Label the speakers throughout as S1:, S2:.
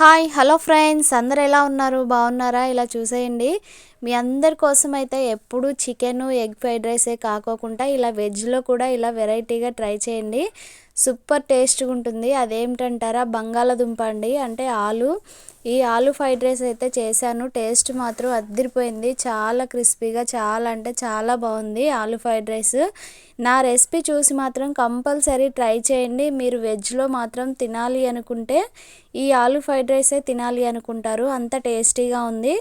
S1: Hi hello friends. అందరు ఎలా ఉన్నారు? బాగున్నారా? ఇలా చూసేయండి. మీ అందరి కోసం అయితే ఎప్పుడు చికెను ఎగ్ ఫ్రైడ్ రైసే కాకోకుండా ఇలా వెజ్లో కూడా ఇలా వెరైటీగా ట్రై చేయండి. సూపర్ టేస్ట్గా ఉంటుంది అదేమిటంటారా? బంగాళదుంప అండి. అంటే ఆలు. ఈ ఆలు ఫ్రైడ్ రైస్ అయితే చేశాను. టేస్ట్ మాత్రం అద్దరిపోయింది చాలా క్రిస్పీగా చాలా అంటే చాలా బాగుంది ఆలు ఫ్రైడ్ రైస్. నా రెసిపీ చూసి మాత్రం కంపల్సరీ ట్రై చేయండి. మీరు వెజ్లో మాత్రం తినాలి అనుకుంటే ఈ ఆలు ఫ్రైడ్ రైసే తినాలి అనుకుంటారు. అంత టేస్టీగా ఉంది.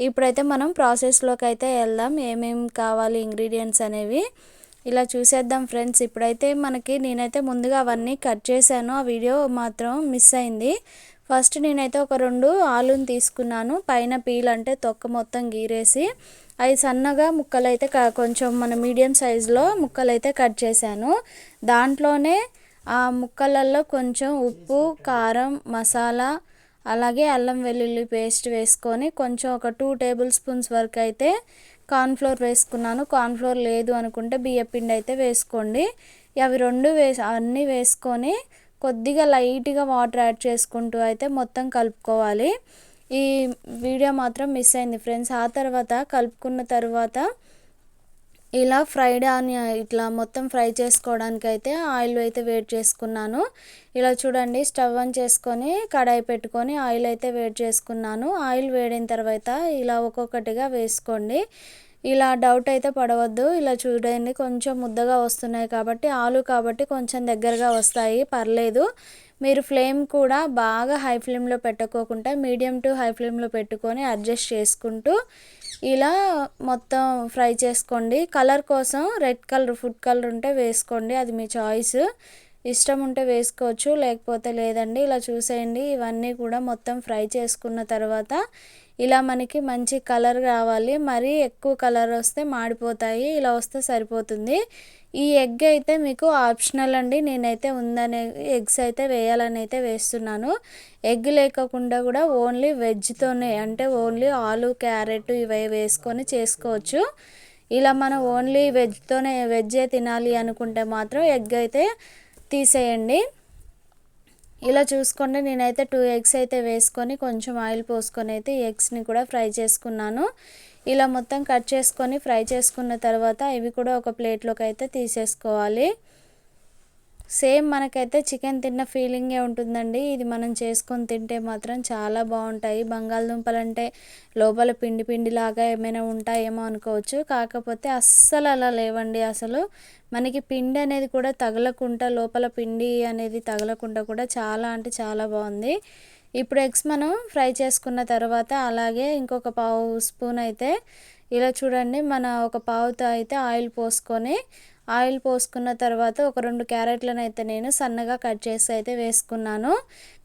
S1: ఇప్పుడైతే మనం ప్రాసెస్లోకి అయితే వెళ్దాం. ఏమేమి కావాలి ఇంగ్రీడియంట్స్ అనేవి. ఇలా చూసేద్దాం ఫ్రెండ్స్. ఇప్పుడైతే మనకి నేనైతే ముందుగా అవన్నీ కట్ చేశాను. ఆ వీడియో మాత్రం మిస్ అయింది. ఫస్ట్ నేనైతే ఒక రెండు ఆలుని తీసుకున్నాను. పైన పీల్ అంటే తొక్క మొత్తం గీరేసి అవి సన్నగా ముక్కలు అయితే కొంచెం మన మీడియం సైజులో ముక్కలు అయితే కట్ చేశాను. దాంట్లోనే ఆ ముక్కలలో కొంచెం ఉప్పు కారం మసాలా అలాగే అల్లం వెల్లుల్లి పేస్ట్ వేసుకొని కొంచెం ఒక టూ టేబుల్ స్పూన్స్ వరకు అయితే కార్న్ఫ్లోర్ వేసుకున్నాను. కార్న్ఫ్లోర్ లేదు అనుకుంటే బియ్యపిండి అయితే వేసుకోండి. అవి రెండు వేసి అన్నీ వేసుకొని కొద్దిగా లైట్గా వాటర్ యాడ్ చేసుకుంటూ అయితే మొత్తం కలుపుకోవాలి. ఈ వీడియో మాత్రం మిస్ అయింది ఫ్రెండ్స్. ఆ తర్వాత కలుపుకున్న తర్వాత ఇలా ఫ్రైడ్ ఆనియన్ ఇట్లా మొత్తం ఫ్రై చేసుకోవడానికి అయితే ఆయిల్ అయితే వేడి చేసుకున్నాను. ఇలా చూడండి స్టవ్ ఆన్ చేసుకొని కడాయి పెట్టుకొని ఆయిల్ అయితే వేడి చేసుకున్నాను. ఆయిల్ వేడిన తర్వాత ఇలా ఒక్కొక్కటిగా వేసుకోండి. ఇలా డౌట్ అయితే పడవద్దు. ఇలా చూడండి కొంచెం ముద్దగా వస్తున్నాయి కాబట్టి ఆలు కాబట్టి కొంచెం దగ్గరగా వస్తాయి పర్లేదు. మీరు ఫ్లేమ్ కూడా బాగా హై ఫ్లేమ్లో పెట్టుకోకుండా మీడియం టు హై ఫ్లేమ్లో పెట్టుకొని అడ్జస్ట్ చేసుకుంటూ ఇలా మొత్తం ఫ్రై చేసుకోండి. కలర్ కోసం రెడ్ కలర్ ఫుడ్ కలర్ ఉంటే వేసుకోండి. అది మీ చాయిస్. ఇష్టం ఉంటే వేసుకోవచ్చు లేకపోతే లేదండి ఇలా చూసేయండి. ఇవన్నీ కూడా మొత్తం ఫ్రై చేసుకున్న తర్వాత ఇలా మనకి మంచి కలర్ కావాలి మరీ ఎక్కువ కలర్ వస్తే మాడిపోతాయి ఇలా వస్తే సరిపోతుంది. ఈ ఎగ్ అయితే మీకు ఆప్షనల్ అండి. నేనైతే ఉందనే ఎగ్స్ అయితే వేయాలని అయితే వేస్తున్నాను. ఎగ్ లేకుండా కూడా ఓన్లీ వెజ్తోనే అంటే ఓన్లీ ఆలు క్యారెట్ ఇవి వేసుకొని చేసుకోవచ్చు. ఇలా మనం ఓన్లీ వెజ్తోనే వెజ్జే తినాలి అనుకుంటే మాత్రం ఎగ్ అయితే తీసేయండి. ఇలా చూసుకోండి. నేనైతే టూ ఎగ్స్ అయితే వేసుకొని కొంచెం ఆయిల్ పోసుకొని అయితే ఎగ్స్ని కూడా ఫ్రై చేసుకున్నాను. ఇలా మొత్తం కట్ చేసుకొని ఫ్రై చేసుకున్న తర్వాత ఇవి కూడా ఒక ప్లేట్లోకి అయితే తీసేసుకోవాలి. సేమ్ మనకైతే చికెన్ తిన్న ఫీలింగే ఉంటుందండి. ఇది మనం చేసుకొని తింటే మాత్రం చాలా బాగుంటాయి. బంగాళదుంపలు అంటే లోపల పిండి పిండిలాగా ఏమైనా ఉంటాయేమో అనుకోవచ్చు. కాకపోతే అస్సలు అలా లేవండి అసలు. మనకి పిండి అనేది కూడా తగలకుండా లోపల పిండి అనేది తగలకుండా కూడా చాలా అంటే చాలా బాగుంది. ఇప్పుడు ఎగ్స్ మనం ఫ్రై చేసుకున్న తర్వాత అలాగే ఇంకొక పావు స్పూన్ అయితే ఇలా చూడండి మన ఒక పావుతో అయితే ఆయిల్ పోసుకొని ఆయిల్ పోసుకున్న తర్వాత ఒక రెండు క్యారెట్లను అయితే నేను సన్నగా కట్ చేసి అయితే వేసుకున్నాను.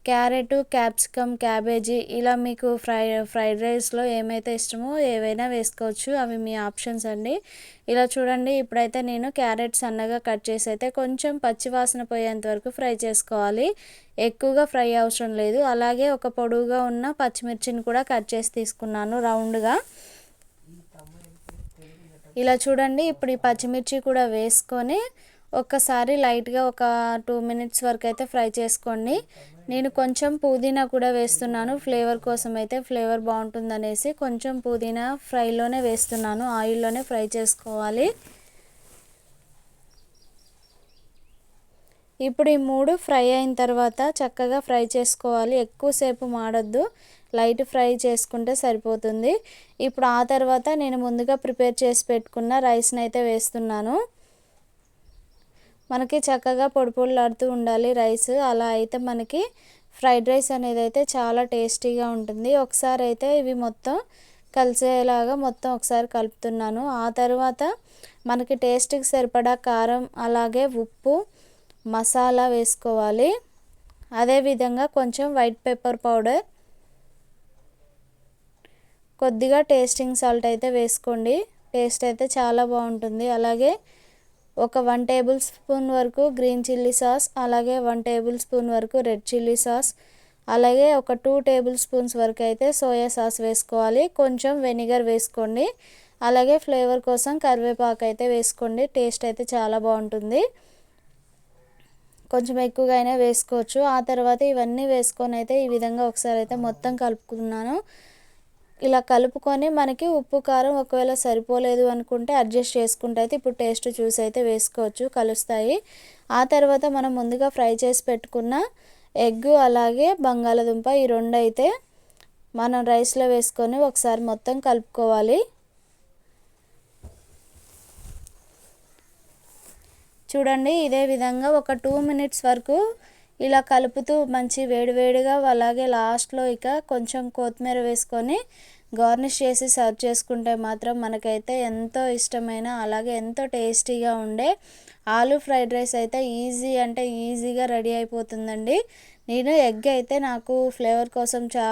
S1: క్యారెట్ క్యాప్సికమ్ క్యాబేజీ ఇలా మీకు ఫ్రై ఫ్రైడ్ రైస్లో ఏమైతే ఇష్టమో ఏవైనా వేసుకోవచ్చు. అవి మీ ఆప్షన్స్ అండి. ఇలా చూడండి ఇప్పుడైతే నేను క్యారెట్ సన్నగా కట్ చేసి అయితే కొంచెం పచ్చివాసన పోయేంత వరకు ఫ్రై చేసుకోవాలి. ఎక్కువగా ఫ్రై అవసరం లేదు. అలాగే ఒక పొడువుగా ఉన్న పచ్చిమిర్చిని కూడా కట్ చేసి తీసుకున్నాను రౌండ్గా. ఇలా చూడండి ఇప్పుడు ఈ పచ్చిమిర్చి కూడా వేసుకొని ఒక్కసారి లైట్గా ఒక టూ మినిట్స్ వరకు అయితే ఫ్రై చేసుకోండి. నేను కొంచెం పుదీనా కూడా వేస్తున్నాను ఫ్లేవర్ కోసం అయితే ఫ్లేవర్ బాగుంటుందనేసి కొంచెం పుదీనా ఫ్రైలోనే వేస్తున్నాను ఆయిల్లోనే ఫ్రై చేసుకోవాలి. ఇప్పుడు ఈ మూడు ఫ్రై అయిన తర్వాత చక్కగా ఫ్రై చేసుకోవాలి ఎక్కువసేపు మాడొద్దు. లైట్ ఫ్రై చేసుకుంటే సరిపోతుంది. ఇప్పుడు ఆ తర్వాత నేను ముందుగా ప్రిపేర్ చేసి పెట్టుకున్న రైస్ని అయితే వేస్తున్నాను. మనకి చక్కగా పొడి పొడిలాడుతూ ఉండాలి రైస్. అలా అయితే మనకి ఫ్రైడ్ రైస్ అనేది అయితే చాలా టేస్టీగా ఉంటుంది. ఒకసారి అయితే ఇవి మొత్తం కలిసేలాగా మొత్తం ఒకసారి కలుపుతున్నాను. ఆ తర్వాత మనకి టేస్ట్కి సరిపడా కారం అలాగే ఉప్పు మసాలా వేసుకోవాలి. అదేవిధంగా కొంచెం వైట్ పెప్పర్ పౌడర్ కొద్దిగా టేస్టింగ్ సాల్ట్ అయితే వేసుకోండి. టేస్ట్ అయితే చాలా బాగుంటుంది. అలాగే ఒక వన్ టేబుల్ స్పూన్ వరకు గ్రీన్ చిల్లీ సాస్ అలాగే వన్ టేబుల్ స్పూన్ వరకు రెడ్ చిల్లీ సాస్ అలాగే ఒక టూ టేబుల్ స్పూన్స్ వరకు అయితే సోయా సాస్ వేసుకోవాలి. కొంచెం వెనిగర్ వేసుకోండి. అలాగే ఫ్లేవర్ కోసం కరివేపాకు అయితే వేసుకోండి. టేస్ట్ అయితే చాలా బాగుంటుంది. కొంచెం ఎక్కువగా అయినా వేసుకోవచ్చు. ఆ తర్వాత ఇవన్నీ వేసుకొని అయితే ఈ విధంగా ఒకసారి అయితే మొత్తం కలుపుకున్నాను. ఇలా కలుపుకొని మనకి ఉప్పు కారం ఒకవేళ సరిపోలేదు అనుకుంటే అడ్జస్ట్ చేసుకుంటే అయితే ఇప్పుడు టేస్ట్ చూసి అయితే వేసుకోవచ్చు కలుస్తాయి. ఆ తర్వాత మనం ముందుగా ఫ్రై చేసి పెట్టుకున్న ఎగ్ అలాగే బంగాళదుంప ఈ రెండు అయితే మనం రైస్లో వేసుకొని ఒకసారి మొత్తం కలుపుకోవాలి. చూడండి ఇదే విధంగా ఒక టూ మినిట్స్ వరకు ఇలా కలుపుతూ మంచి వేడివేడిగా అలాగే లాస్ట్లో ఇక కొంచెం కొత్తిమీర వేసుకొని గార్నిష్ చేసి సర్వ్ చేసుకుంటే మాత్రం మనకైతే ఎంతో ఇష్టమైన అలాగే ఎంతో టేస్టీగా ఉండే ఆలూ ఫ్రైడ్ రైస్ అయితే ఈజీ అంటే ఈజీగా రెడీ అయిపోతుందండి. నేను ఎగ్ అయితే నాకు ఫ్లేవర్ కోసం చా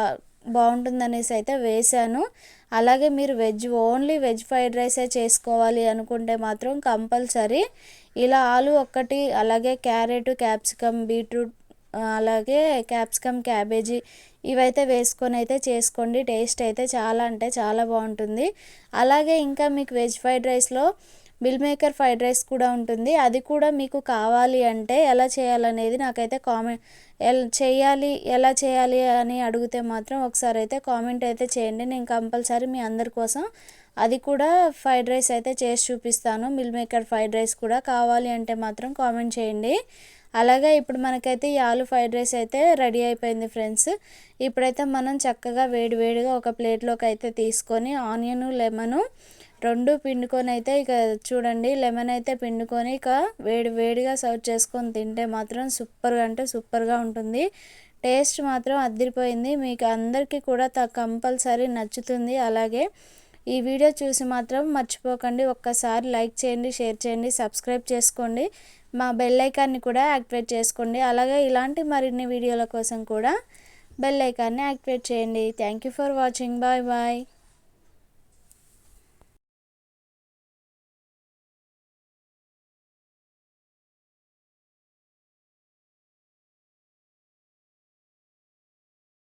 S1: బాగుంటుందనేసి అయితే వేశాను. అలాగే మీరు వెజ్ ఓన్లీ వెజ్ ఫ్రైడ్ రైసే చేసుకోవాలి అనుకుంటే మాత్రం కంపల్సరీ ఇలా ఆలు ఒక్కటి అలాగే క్యారెట్ క్యాప్సికమ్ బీట్రూట్ అలాగే క్యాప్సికమ్ క్యాబేజీ ఇవైతే వేసుకొని అయితే చేసుకోండి. టేస్ట్ అయితే చాలా అంటే చాలా బాగుంటుంది. అలాగే ఇంకా మీకు వెజ్ ఫ్రైడ్ రైస్లో మిల్ మేకర్ ఫ్రైడ్ రైస్ కూడా ఉంటుంది. అది కూడా మీకు కావాలి అంటే ఎలా చేయాలనేది నాకైతే కామెంట్ ఎల్ చేయాలి ఎలా చేయాలి అని అడిగితే మాత్రం ఒకసారి అయితే కామెంట్ అయితే చేయండి. నేను కంపల్సరీ మీ అందరి కోసం అది కూడా ఫ్రైడ్ రైస్ అయితే చేసి చూపిస్తాను. మిల్ మేకర్ ఫ్రైడ్ రైస్ కూడా కావాలి అంటే మాత్రం కామెంట్ చేయండి. అలాగే ఇప్పుడు మనకైతే ఈ ఆలు ఫ్రైడ్ రైస్ అయితే రెడీ అయిపోయింది ఫ్రెండ్స్. ఇప్పుడైతే మనం చక్కగా వేడివేడిగా ఒక ప్లేట్లోకి అయితే తీసుకొని ఆనియన్ లెమను రెండు పిండుకొని అయితే ఇక చూడండి లెమన్ అయితే పిండుకొని ఇక వేడి వేడిగా సర్వ్ చేసుకొని తింటే మాత్రం సూపర్గా అంటే సూపర్గా ఉంటుంది. టేస్ట్ మాత్రం అద్దరిపోయింది మీకు అందరికీ కూడా త కంపల్సరీ నచ్చుతుంది. అలాగే ఈ వీడియో చూసి మాత్రం మర్చిపోకండి. ఒక్కసారి లైక్ చేయండి షేర్ చేయండి సబ్స్క్రైబ్ చేసుకోండి. మా బెల్ ఐకాన్ని కూడా యాక్టివేట్ చేసుకోండి. అలాగే ఇలాంటి మరిన్ని వీడియోల కోసం కూడా బెల్ ఐకాన్ని యాక్టివేట్ చేయండి. Thank you for watching bye bye